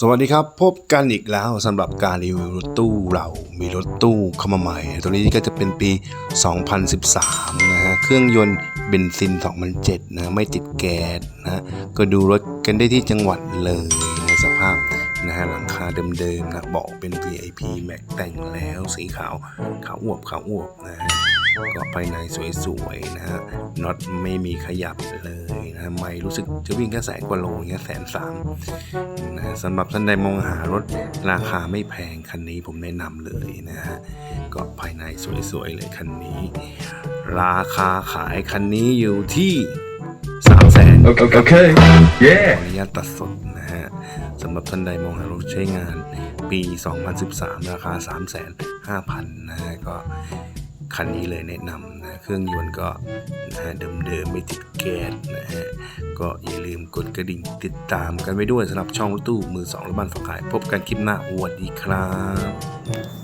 สวัสดีครับ พบกันอีกแล้วสำหรับการรีวิวรถตู้เรามีรถตู้เข้ามาใหม่ ตัวนี้ก็จะเป็นปี 2013 นะฮะ เครื่องยนต์เบนซิน 2007 นะ ไม่ติดแก๊สนะ ก็ดูรถกันได้ที่จังหวัดเลยในสภาพนะฮะหลังคาเดิมๆนะเบาะเป็น VIP แม็กแต่งแล้วสีขาวขาวอวบขาวอวบนะฮะ ก็ภายในสวยๆนะฮะน็อตไม่มีขยับเลยนะไม่รู้สึกจะวิ่งแค่แสนกว่าโลอย่างเงี้ยแสนสามนะสำหรับท่านใดมองหารถราคาไม่แพงคันนี้ผมแนะนำเลยนะฮะก็ภายในสวยๆเลยคันนี้ ราคาขายคันนี้อยู่ที่สามแสน Okay. okay. ขอ Yeah. อนุญาตตัดสดนะฮะสำหรับท่านใดมองหารถใช้งานปี 2013 ราคา 3,500,000นะฮะก็ คันนี้เลยแนะนำนะเครื่องยนต์ก็นะฮะเดิมๆไม่ติดแก๊สนะฮะก็อย่าลืมกดกระดิ่งติดตามกันไว้ด้วยสำหรับช่องรถตู้มือสองรถบ้านฝากขาย พบกันคลิปหน้าสวัสดีครับ